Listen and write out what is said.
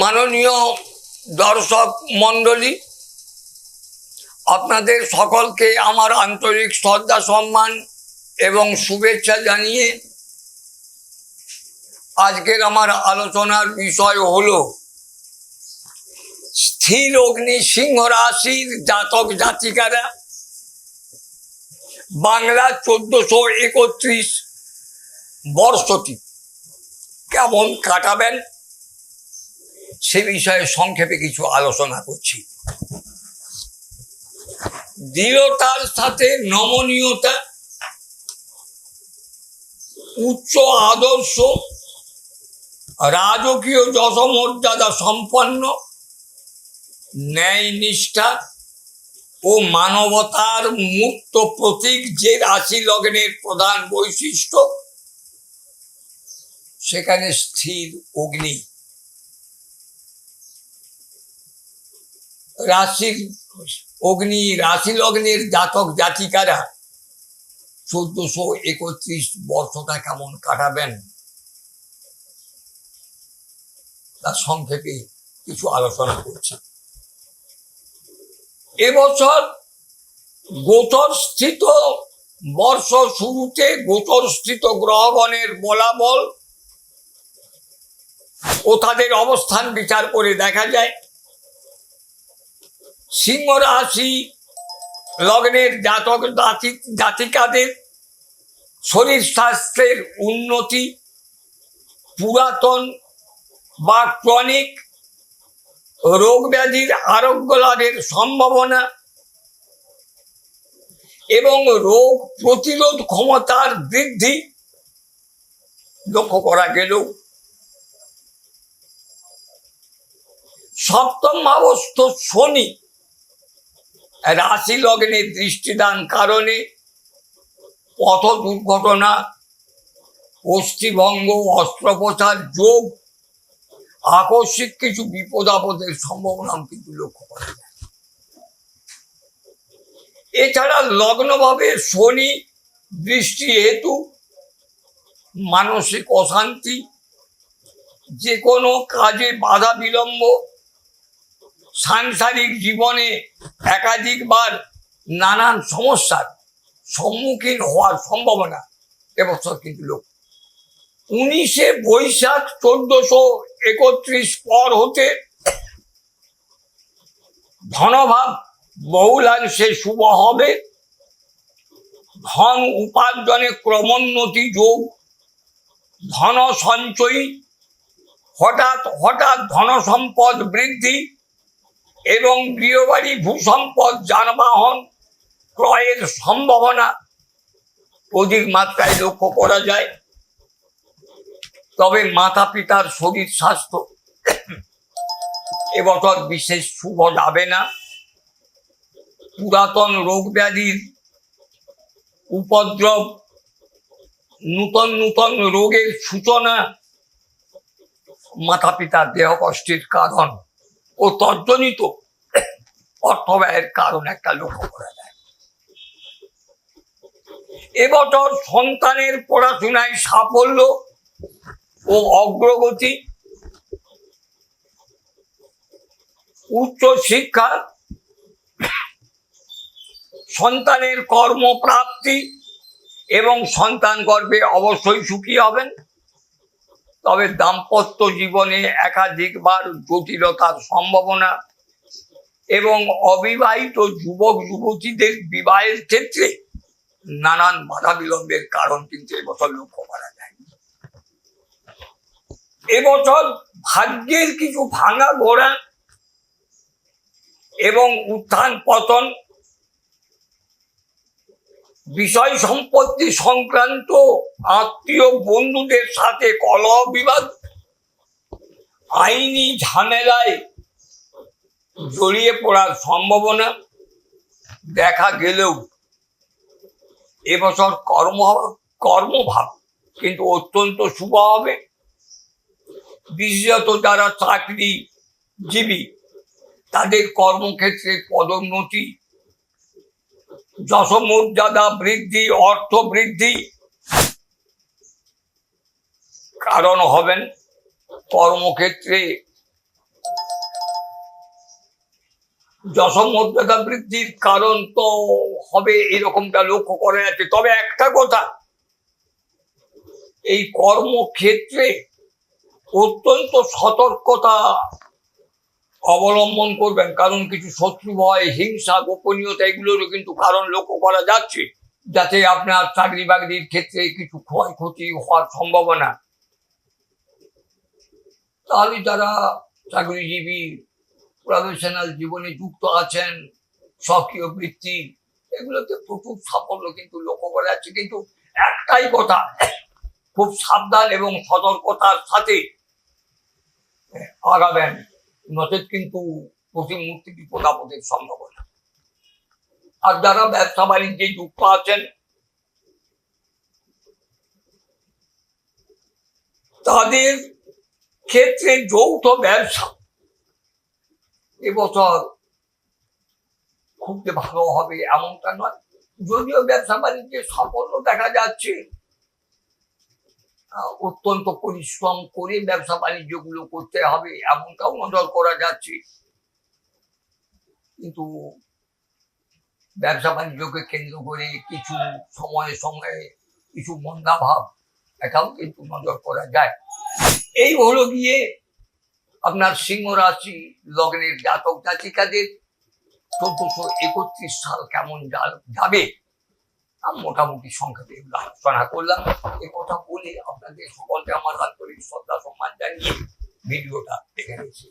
মাননীয় দর্শক মণ্ডলী, আপনাদের সকলকে আমার আন্তরিক শ্রদ্ধা, সম্মান এবং শুভেচ্ছা জানিয়ে আজকের আমার আলোচনার বিষয় হলো স্থির অগ্নি সিংহ রাশির জাতক জাতিকারা। বাংলা চোদ্দশো একত্রিশ বর্ষটি কেমন কাটাবেন? সে বিষয়ে সংক্ষেপে কিছু আলোচনা করছি। দৃঢ়তার সাথে নমনীয়তা, উচ্চ আদর্শ, রাজকীয় যশমর্যাদা সম্পন্ন, ন্যায় নিষ্ঠা ও মানবতার মুক্ত প্রতীক যে রাশি লগ্নের প্রধান বৈশিষ্ট্য, সেখানে স্থির অগ্নি। রাশির অগ্নি রাশি লগ্নের জাতক জাতিকারা চোদ্দশো একত্রিশ বর্ষটা কেমন কাটাবেন? তার সংক্ষেপে কিছু আলোচনা করছি। এবছর গোচর স্থিত বর্ষ শুরুতে গোচর স্থিত গ্রহগণের বলাবল ও তাদের অবস্থান বিচার করে দেখা যায়। সিংহ রাশি লগ্নের জাতক জাতি জাতিকাদের শরীর স্বাস্থ্যের উন্নতি, পুরাতন বা ক্রনিক রোগ ব্যাধির আরোগ্য লাভের সম্ভাবনা এবং রোগ প্রতিরোধ ক্ষমতার বৃদ্ধি লক্ষ্য করা গেলেও সপ্তম ভাবস্থ শনি রাশি লগ্নে দৃষ্টিদান কারণে পথ দুর্ঘটনা, অস্থিভঙ্গ, অস্ত্রোপচার যোগ, আকস্মিক কিছু বিপদ আপদের সম্ভাবনাও কিন্তু লক্ষ্য করা যায় এছাড়া লগ্নভাবে শনি দৃষ্টি হেতু, মানসিক অশান্তি যে কোনো কাজে বাধা বিলম্ব সাংসারিক জীবনে একাধিকবার নানান সমস্যার সম্মুখীন হওয়ার সম্ভাবনা এবছর কিন্তু লোক। উনিশে বৈশাখ চোদ্দশো একত্রিশ পর হতে ধনভাব বহুলাংশে শুভ হবে। ধন উপার্জনে ক্রমোন্নতি যোগ। ধন সঞ্চয়ী হঠাৎ হঠাৎ ধন সম্পদ বৃদ্ধি। এবং গৃহবাড়ি ভূসম্পদ যানবাহন ক্রয়ের সম্ভাবনা অধিক মাত্রায় লক্ষ্য করা যায়। তবে মাতা পিতার শরীর স্বাস্থ্য এবছর বিশেষ শুভ যাবে না। পুরাতন রোগ ব্যাধির উপদ্রব, নূতন নূতন রোগের সূচনা মাতা পিতার দেহ কষ্টের কারণ। ও তর্জনিত। অর্থ ব্যয়ের কারণ একটা লক্ষ্য করা যায়। এবছর সন্তানের পড়াশোনায় সাফল্য ও অগ্রগতি, উচ্চ শিক্ষা, সন্তানের কর্মপ্রাপ্তি এবং সন্তান গর্ভে অবশ্যই সুখী হবেন। তবে দাম্পত্য জীবনে একাধিকবার জটিলতার সম্ভাবনা এবং অবিবাহিত যুবক যুবতীদের বিবাহের ক্ষেত্রে নানান বাধা বিলম্বের কারণ কিন্তু এবছর লক্ষ্য করা যায় এবছর ভাগ্যের কিছু ভাঙা গোড়া এবং উত্থান পতন বিষয় সম্পত্তি সংক্রান্ত আত্মীয় বন্ধুদের সাথে কলহ বিবাদ আইনি ঝামেলায় জড়িয়ে পড়ার সম্ভাবনা দেখা গেলেও এবছর কর্ম কর্মভাব কিন্তু অত্যন্ত শুভ হবে বিশেষত যারা চাকরিজীবী, তাদের কর্মক্ষেত্রে পদোন্নতি যশমর্যাদা বৃদ্ধি, অর্থ বৃদ্ধি। কারণ হবেন কর্মক্ষেত্রে। যশমর্যাদা বৃদ্ধির কারণ তো হবে এরকমটা লক্ষ্য করে যাচ্ছে। তবে একটা কথা, এই কর্মক্ষেত্রে অত্যন্ত সতর্কতা অবলম্বন করবেন, কারণ কিছু শত্রু ভয়, হিংসা, গোপনীয়তা এগুলোরও কিন্তু কারণ লক্ষ্য করা যাচ্ছে, যাতে আপনার চাকরি বাকরির ক্ষেত্রে কিছু ক্ষয়ক্ষতি হওয়ার সম্ভাবনা। তাহলে যারা চাকরিজীবী প্রফেশনাল জীবনে যুক্ত আছেন, সক্রিয় বৃত্তি, এগুলোতে প্রচুর সাফল্য কিন্তু লক্ষ্য করা যাচ্ছে। কিন্তু একটাই কথা, খুব সাবধান এবং সতর্কতার সাথে আগাবেন। নচেত কিন্তু প্রতি মুহূর্তে বিপদ আপদের সম্ভাবনা। আর যারা ব্যবসা বাণিজ্যে যুক্ত আছেন, তাদের ক্ষেত্রে যৌথ ব্যবসা এবছর খুব যে ভালো হবে এমনটা নয়। যদিও ব্যবসা বাণিজ্যে সাফল্য দেখা যাচ্ছে অত্যন্ত পরিশ্রম করে ব্যবসা বাণিজ্যগুলো করতে হবে, এমনটাও নজর করা যাচ্ছে। কিন্তু ব্যবসা বাণিজ্যকে কেন্দ্র করে কিছু সময়ে সময়ে কিছু মন্দাভাব এটাও কিন্তু নজর করা যায়। এই হলো গিয়ে আপনার সিংহ রাশি লগ্নের জাতক জাতিকাদের চোদ্দশো একত্রিশ সাল কেমন যাবে? মোটামুটি সংখ্যাতে আলোচনা করলাম। এ কথা বলে আপনাদের সকলকে আমার আন্তরিক শ্রদ্ধা, সম্মান জানিয়ে ভিডিওটা দেখে নিচ্ছি